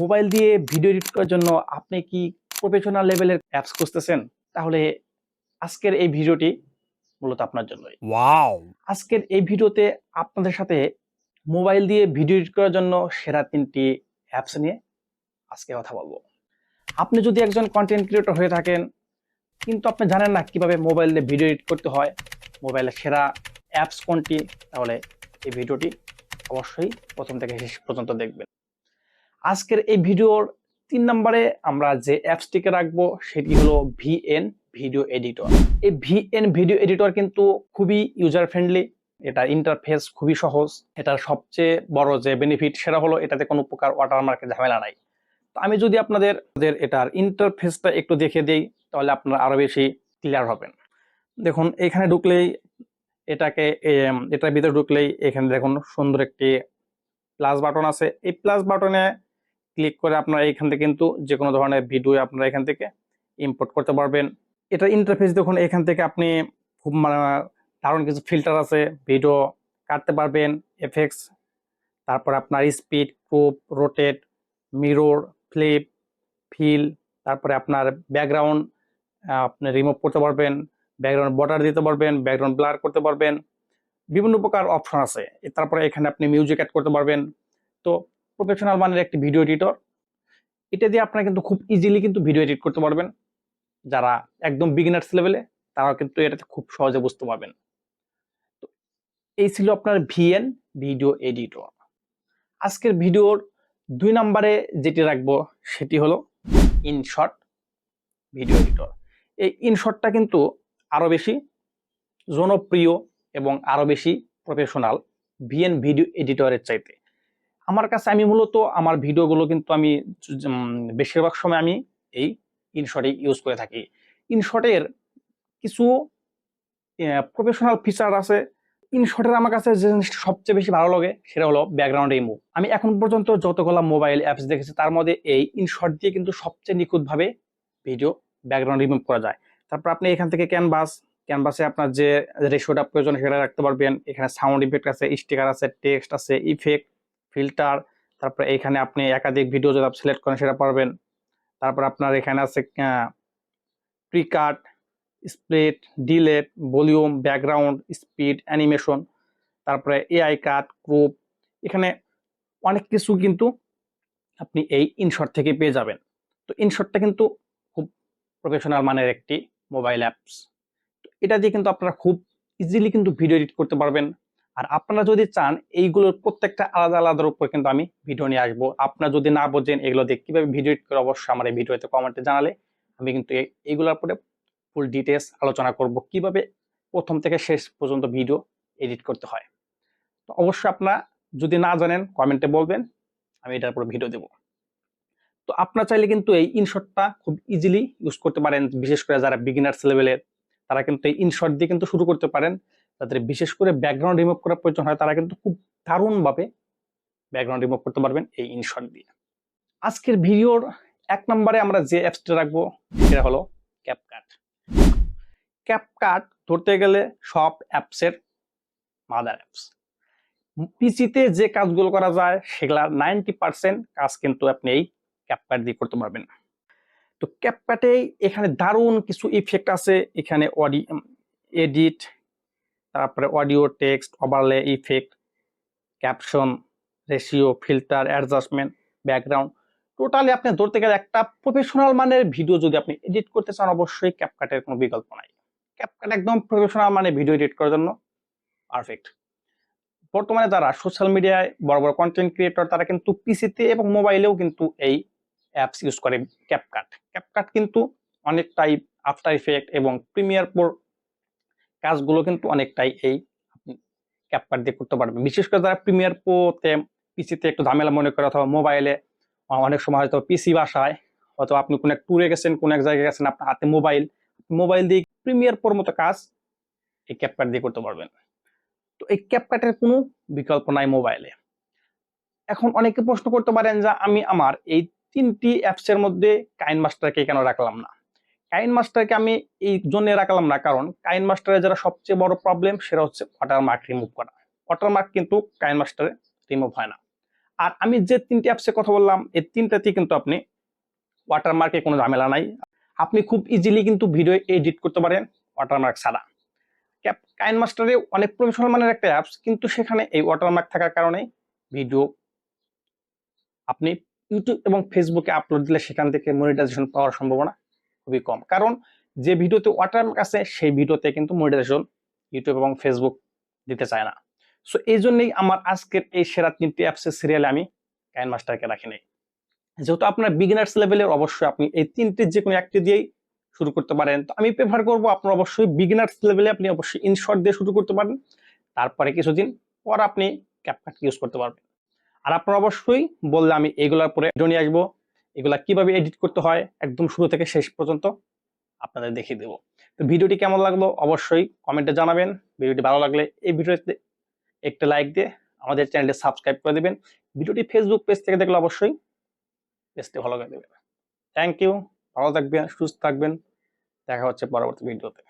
Mobile দিয়ে video edit করার জন্য আপনি কি প্রফেশনাল লেভেলের অ্যাপস খুঁজতেছেন? তাহলে আজকের এই ভিডিওটি মূলত আপনার জন্যই। Wow. আজকের এই ভিডিওতে আপনাদের সাথে মোবাইল দিয়ে ভিডিও এডিট করার জন্য সেরা তিনটি অ্যাপস নিয়ে আজকে কথা বলব। আপনি যদি একজন কন্টেন্ট ক্রিয়েটর হয়ে থাকেন কিন্তু আপনি জানেন না কীভাবে মোবাইল দিয়ে ভিডিও এডিট করতে হয় মোবাইলের সেরা অ্যাপস কোনটি তাহলে এই ভিডিওটি অবশ্যই প্রথম থেকে শেষ পর্যন্ত দেখবেন। আজকের এই ভিডিওর তিন নম্বরে আমরা যে অ্যাপসটিকে রাখব, সেটি হলো ভিএন ভিডিও এডিটর। এই ভিএন ভিডিও এডিটর কিন্তু খুবই ইউজার ফ্রেন্ডলি এটার ইন্টারফেস খুবই সহজ, এটার সবচেয়ে বড় যে বেনিফিট সেটা হলো এটাতে কোনো প্রকার ওয়াটারমার্কের ঝামেলা নাই। তো আমি যদি আপনাদের এটার ইন্টারফেসটা একটু দেখে দিই, তাহলে আপনারা আরও বেশি ক্লিয়ার হবেন। দেখুন, এখানে ঢুকলেই এটাকে এটার ভিতরে ঢুকলেই এখানে দেখুন সুন্দর একটি প্লাস বাটন আছে। এই প্লাস বাটনে ক্লিক করে আপনারা এখান থেকে কিন্তু যে কোনো ধরনের ভিডিও আপনারা এখান থেকে ইম্পোর্ট করতে পারবেন। এটা ইন্টারফেস দেখুন, এখান থেকে আপনি খুব মানে দারুণ কিছু ফিল্টার আছে ভিডিও কাটতে পারবেন এফেক্টস তারপর আপনার speed crop rotate mirror flip fill তারপরে আপনার ব্যাকগ্রাউন্ড আপনি রিমুভ করতে পারবেন ব্যাকগ্রাউন্ড বর্ডার দিতে পারবেন ব্যাকগ্রাউন্ড ব্লার করতে পারবেন, বিভিন্ন প্রকার অপশন আছে। তারপরে এখানে আপনি মিউজিক অ্যাড করতে পারবেন। তো প্রফেশনাল মানের একটি ভিডিও এডিটর এটা দিয়ে আপনারা কিন্তু খুব ইজিলি কিন্তু ভিডিও এডিট করতে পারবেন। যারা একদম বিগিনার্স লেভেলে তারাও কিন্তু এটাতে খুব সহজে বুঝতে পারবেন। তো এই ছিল আপনার ভিএন ভিডিও এডিটর আজকের ভিডিওর দুই নম্বরে যেটি রাখব, সেটি হলো ইনশট ভিডিও এডিটর এই ইনশটটা কিন্তু আরও বেশি জনপ্রিয় এবং আরও বেশি প্রফেশনাল ভিএন ভিডিও এডিটরের চাইতে। আমার কাছে আমি মূলত আমার ভিডিওগুলো কিন্তু আমি বেশিরভাগ সময় আমি এই ইনশটে ইউজ করে থাকি। ইনশটের কিছু প্রফেশনাল ফিচার আছে। ইনশটের আমার কাছে যে জিনিসটা সবচেয়ে বেশি ভালো লাগে, সেটা হলো ব্যাকগ্রাউন্ড রিমুভ আমি এখন পর্যন্ত যতগুলো মোবাইল অ্যাপস দেখেছি, তার মধ্যে এই ইনশট দিয়ে কিন্তু সবচেয়ে নিখুঁতভাবে ভিডিও ব্যাকগ্রাউন্ড রিমুভ করা যায়। তারপর আপনি এখান থেকে ক্যানভাস ক্যানভাসে আপনার যে রেশিওটা প্রয়োজন, সেটা রাখতে পারবেন। এখানে সাউন্ড ইফেক্ট আছে স্টিকার আছে টেক্সট আছে ইফেক্ট ফিল্টার তারপরে এখানে আপনি একাধিক ভিডিও যদি আপনি সিলেক্ট করেন সেটা পারবেন। তারপর আপনার এখানে আছে precut split delete volume background speed animation তারপরে এআই কাট গ্রুপ এখানে অনেক কিছু কিন্তু আপনি এই ইনশট থেকে পেয়ে যাবেন। তো ইনশটটা কিন্তু খুব প্রফেশনাল মানের একটি মোবাইল অ্যাপস এটা দিয়ে কিন্তু আপনারা খুব ইজিলি কিন্তু ভিডিও এডিট করতে পারবেন। আর আপনারা যদি চান, এইগুলোর প্রত্যেকটা আলাদা আলাদার উপর কিন্তু আমি ভিডিও নিয়ে আসব। আপনারা যদি না বোঝেন এগুলো দিয়ে কীভাবে ভিডিও এডিট করে অবশ্যই আমার এই ভিডিওতে কমেন্টে জানালে আমি কিন্তু এই- এইগুলোর উপরে ফুল ডিটেলস আলোচনা করব কীভাবে প্রথম থেকে শেষ পর্যন্ত ভিডিও এডিট করতে হয়। তো অবশ্যই আপনারা যদি না জানেন কমেন্টে বলবেন, আমি এটার উপর ভিডিও দেব। তো আপনারা চাইলে কিন্তু এই ইনশটটা খুব ইজিলি ইউজ করতে পারেন। বিশেষ করে যারা বিগিনার্স লেভেলের তারা কিন্তু এই ইনশট দিয়ে কিন্তু শুরু করতে পারেন। তাদের বিশেষ করে ব্যাকগ্রাউন্ড রিমুভ করার প্রয়োজন হয়, তারা কিন্তু খুব দারুণভাবে ব্যাকগ্রাউন্ড রিমুভ করতে পারবেন এই ইনশট দিয়ে। আজকের ভিডিওর এক নম্বরে আমরা যে অ্যাপসটা রাখব, সেটা হলো ক্যাপকাট ক্যাপকাট ধরতে গেলে সব অ্যাপসের মাদার অ্যাপস পিসিতে যে কাজগুলো করা যায়, সেগুলা নাইনটি পার্সেন্ট কাজ কিন্তু আপনি এই ক্যাপকাট দিয়ে করতে পারবেন। তো ক্যাপকাটে এখানে দারুণ কিছু ইফেক্ট আছে, এখানে অডি এডিট তারপরে audio text overlay effect caption ratio filter adjustment background totally আপনি ধরতে গেলে একটা প্রফেশনাল মানের ভিডিও যদি আপনি এডিট করতে চান, অবশ্যই ক্যাপকাটের কোনো বিকল্প নাই। ক্যাপকাট একদম প্রফেশনাল মানে ভিডিও এডিট করার জন্য পারফেক্ট বর্তমানে যারা সোশ্যাল মিডিয়ায় বড় বড় কন্টেন্ট ক্রিয়েটর তারা কিন্তু পিসিতে এবং মোবাইলেও কিন্তু এই অ্যাপস ইউজ করে ক্যাপকাট ক্যাপকাট কিন্তু অনেকটাই আফটার ইফেক্ট এবং প্রিমিয়ার প্রো কাজগুলো কিন্তু অনেকটাই এই ক্যাপকাট দিয়ে করতে পারবেন। বিশেষ করে যারা প্রিমিয়ার প্রোতে পিসিতে একটু ঝামেলা মনে করে অথবা মোবাইলে অনেক সময় হয়তো পিসি বাসায়, হয়তো আপনি কোনো এক ট্যুরে গেছেন, কোনো এক জায়গায় গেছেন, আপনার হাতে মোবাইল মোবাইল দিয়ে প্রিমিয়ার প্রোর মতো কাজ এই ক্যাপকাট দিয়ে করতে পারবেন। তো এই ক্যাপকাটের কোনো বিকল্প নাই মোবাইলে এখন অনেকে প্রশ্ন করতে পারেন যে আমি আমার এই তিনটি অ্যাপসের মধ্যে কাইন মাস্টারকে কেন রাখলাম না? কাইন মাস্টারকে আমি এই জন্য রাখলাম না, কারণ কাইন মাস্টারের যারা সবচেয়ে বড় প্রবলেম সেটা হচ্ছে ওয়াটারমার্ক রিমুভ করা। ওয়াটারমার্ক কিন্তু কাইন মাস্টারে রিমুভ হয় না। আর আমি যে তিনটি অ্যাপসে কথা বললাম, এই তিনটাতেই কিন্তু আপনি ওয়াটারমার্কে কোনো ঝামেলা নাই। আপনি খুব ইজিলি কিন্তু ভিডিও এডিট করতে পারেন ওয়াটারমার্ক ছাড়া। কাইন মাস্টারে অনেক প্রফেশনাল মানের একটা অ্যাপস কিন্তু সেখানে এই ওয়াটারমার্ক থাকার কারণে ভিডিও আপনি ইউটিউব এবং ফেসবুকে আপলোড দিলে সেখান থেকে মনিটাইজেশন পাওয়ার সম্ভাবনা খুবই কম। কারণ যে ভিডিওতে ওয়াটারমার্ক আছে, সেই ভিডিওতে কিন্তু মনিটাইজেশন ইউটিউব এবং ফেসবুক দিতে চায় না। সো এই জন্যই আমার আজকের এই সেরা তিনটি অ্যাপসের সিরিয়ালে আমি কাইন মাস্টারকে রাখি নাই। যেহেতু আপনার বিগিনার্স লেভেলের অবশ্যই আপনি এই তিনটি যে কোনো একটি দিয়েই শুরু করতে পারেন। তো আমি প্রেফার করব আপনার অবশ্যই বিগিনার্স লেভেলে আপনি অবশ্যই ইনশর্ট দিয়ে শুরু করতে পারেন। তারপরে কিছুদিন পর আপনি ক্যাপকাট ইউজ করতে পারবেন। আর আপনার অবশ্যই বললে আমি এগুলোর পরে ভিডিও আসব। এগুলা কীভাবে এডিট করতে হয় একদম শুরু থেকে শেষ পর্যন্ত আপনাদের দেখিয়ে দেবো। তো ভিডিওটি কেমন লাগল অবশ্যই কমেন্টে জানাবেন। ভিডিওটি ভালো লাগলে এই ভিডিওতে একটা লাইক দিয়ে আমাদের চ্যানেলটি সাবস্ক্রাইব করে দেবেন। ভিডিওটি ফেসবুক পেজ থেকে দেখলে অবশ্যই পেজটি ভালো করে দেবেন। থ্যাংক ইউ ভালো থাকবেন, সুস্থ থাকবেন। দেখা হচ্ছে পরবর্তী ভিডিওতে